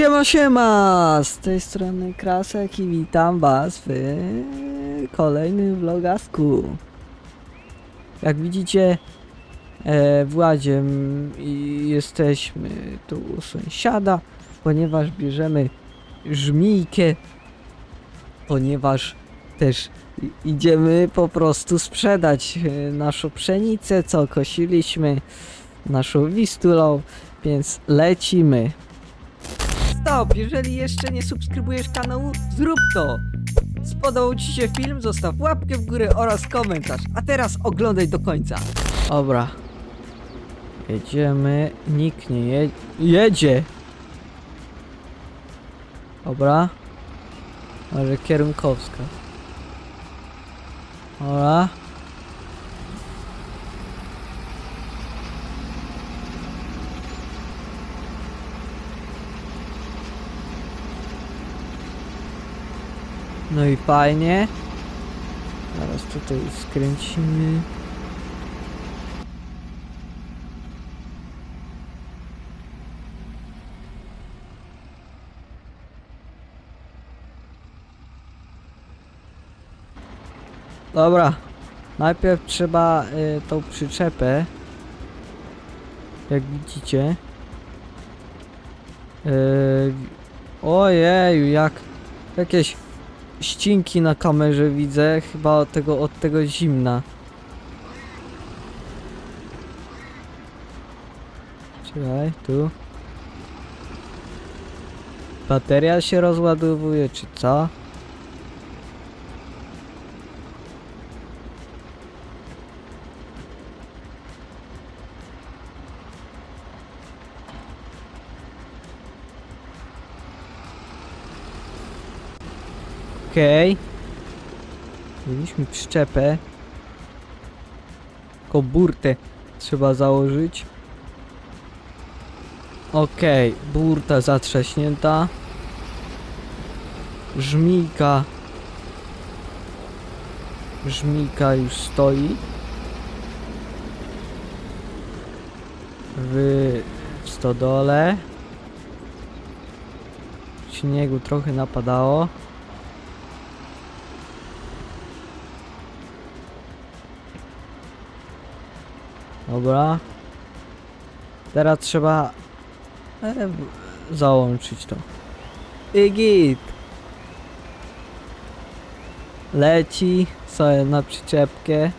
Siema, siema! Z tej strony Krasek i witam was w kolejnym vlogasku. Jak widzicie, e, w Ładzie m, i jesteśmy tu u sąsiada, ponieważ bierzemy żmijkę, ponieważ też idziemy po prostu sprzedać e, naszą pszenicę, co kosiliśmy, naszą wistulą, więc lecimy. Stop! Jeżeli jeszcze nie subskrybujesz kanału, zrób to! Spodobał Ci się film? Zostaw łapkę w górę oraz komentarz. A teraz oglądaj do końca. Dobra. Jedziemy. Nikt nie je... jedzie. Dobra. Może kierunkowska. Dobra. No i fajnie. Teraz tutaj skręcimy. Dobra. Najpierw trzeba y, tą przyczepę. Jak widzicie. Y, ojeju, jak jakieś ścinki na kamerze widzę, chyba od tego, od tego zimna. Czekaj, tu. Bateria się rozładowuje, czy co? Okej. Mieliśmy przyczepę. Tylko burtę trzeba założyć. Okej, burta zatrzaśnięta. Żmijka. Żmijka już stoi. W, w stodole. Śniegu trochę napadało. Dobra. Teraz trzeba e, załączyć to. I git. Leci sobie na przyczepkę.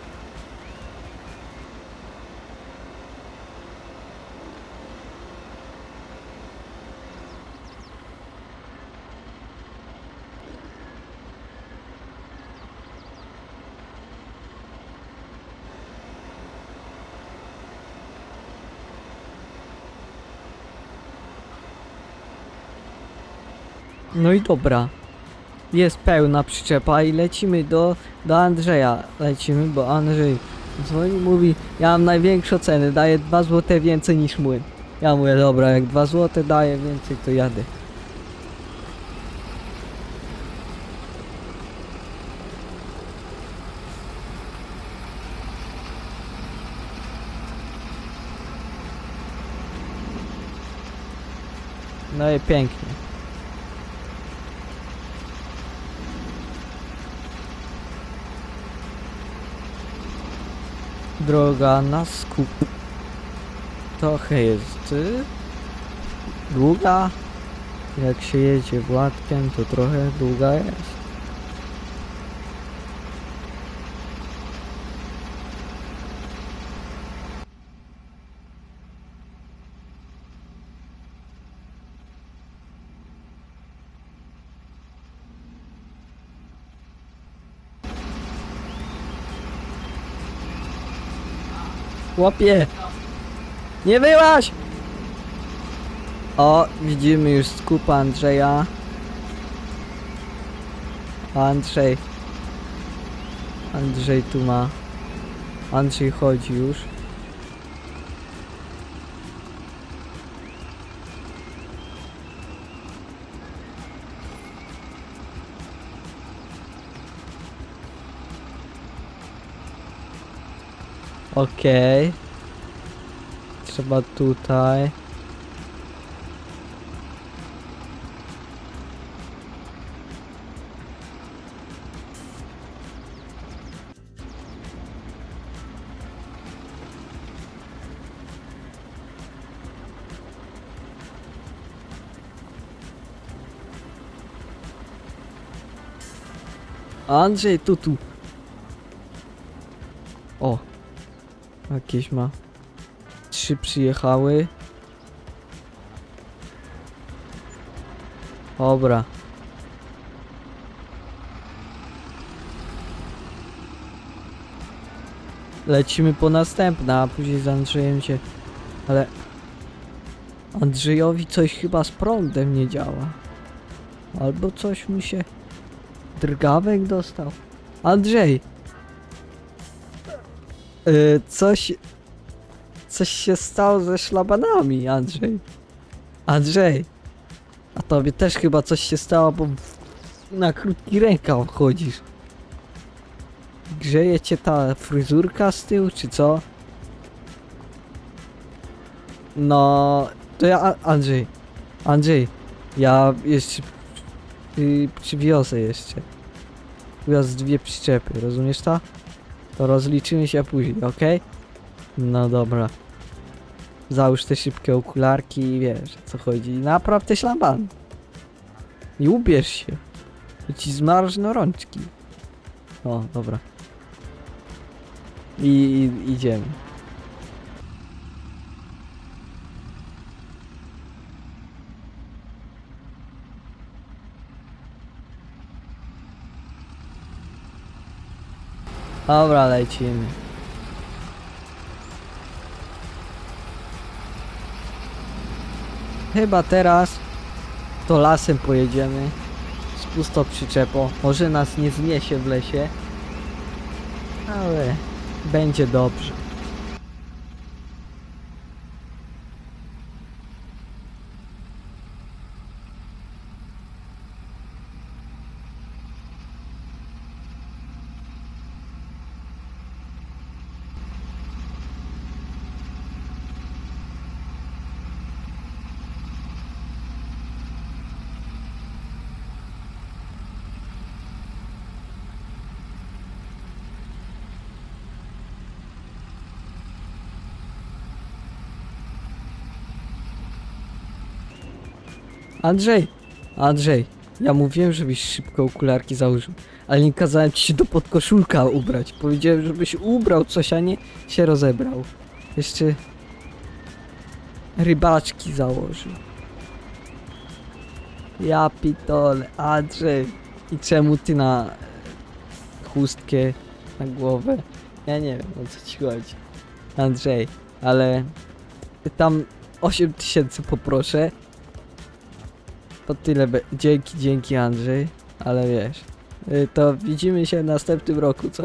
No i dobra. Jest pełna przyczepa i lecimy do, do Andrzeja. Lecimy, bo Andrzej dzwoni mówi, ja mam największą cenę, daję 2 zł więcej niż młyn. Ja mówię, dobra, jak 2 zł daję więcej, to jadę. No i pięknie. Droga na skup. Trochę jest y, długa. Jak się jedzie Władkiem, to trochę długa jest. Chłopie! Nie byłaś! O, widzimy już skup Andrzeja. Andrzej. Andrzej tu ma. Andrzej chodzi już. Ok. C'è battuta, eh. Andrzej, to tu. Jakieś ma. Trzy przyjechały. Dobra. Lecimy po następne, a później z Andrzejem się... Ale... Andrzejowi coś chyba z prądem nie działa. Albo coś mu się... Drgawek dostał. Andrzej! Yy, coś... Coś się stało ze szlabanami, Andrzej. Andrzej! A tobie też chyba coś się stało, bo na krótki rękaw chodzisz. Grzeje cię ta fryzurka z tyłu, czy co? No, to ja, Andrzej, Andrzej, ja jeszcze y, przywiozę jeszcze. Przywiozę dwie przyczepy, rozumiesz to? To rozliczymy się później, ok? No dobra. Załóż te szybkie okularki i wiesz co chodzi. Napraw te szlaban. I ubierz się. I ci zmarzną rączki. O, dobra. I, i idziemy. Dobra, lecimy. Chyba teraz to lasem pojedziemy z pustą przyczepą. Może nas nie zniesie w lesie, ale będzie dobrze. Andrzej! Andrzej! Ja mówiłem, żebyś szybko okularki założył, ale nie kazałem ci się do podkoszulka ubrać. Powiedziałem, żebyś ubrał coś, a nie się rozebrał. Jeszcze rybaczki założył. Ja pitole, Andrzej. I czemu ty na chustkę na głowę? Ja nie wiem o co ci chodzi. Andrzej, ale tam 8 tysięcy poproszę. To tyle. Be- dzięki, dzięki Andrzej. Ale wiesz, y, to widzimy się w następnym roku, co?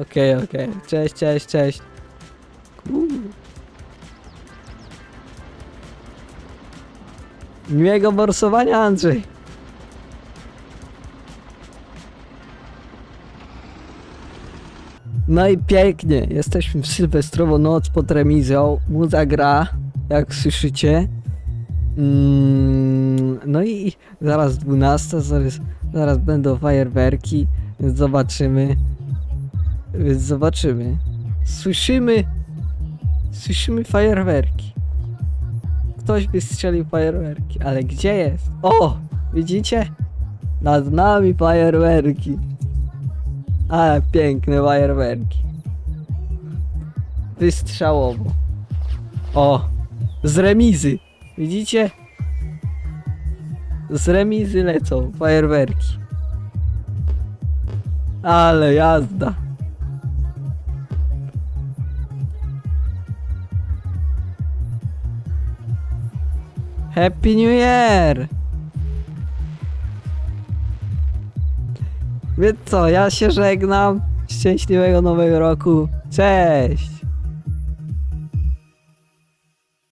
Okej, okej. Cześć, cześć, cześć. Uuu. Miłego morsowania, Andrzej. No i pięknie, jesteśmy w sylwestrową noc pod remizą, muza gra, jak słyszycie. Mm, no i zaraz 12, zaraz, zaraz będą fajerwerki, więc zobaczymy. Więc zobaczymy. Słyszymy, słyszymy fajerwerki. Ktoś by strzelił fajerwerki, ale gdzie jest? O, widzicie? Nad nami fajerwerki. Ale piękne fajerwerki. Wystrzałowo. O, z remizy. Widzicie? Z remizy lecą fajerwerki. Ale jazda. Happy New Year! Więc co, ja się żegnam. Szczęśliwego nowego roku. Cześć!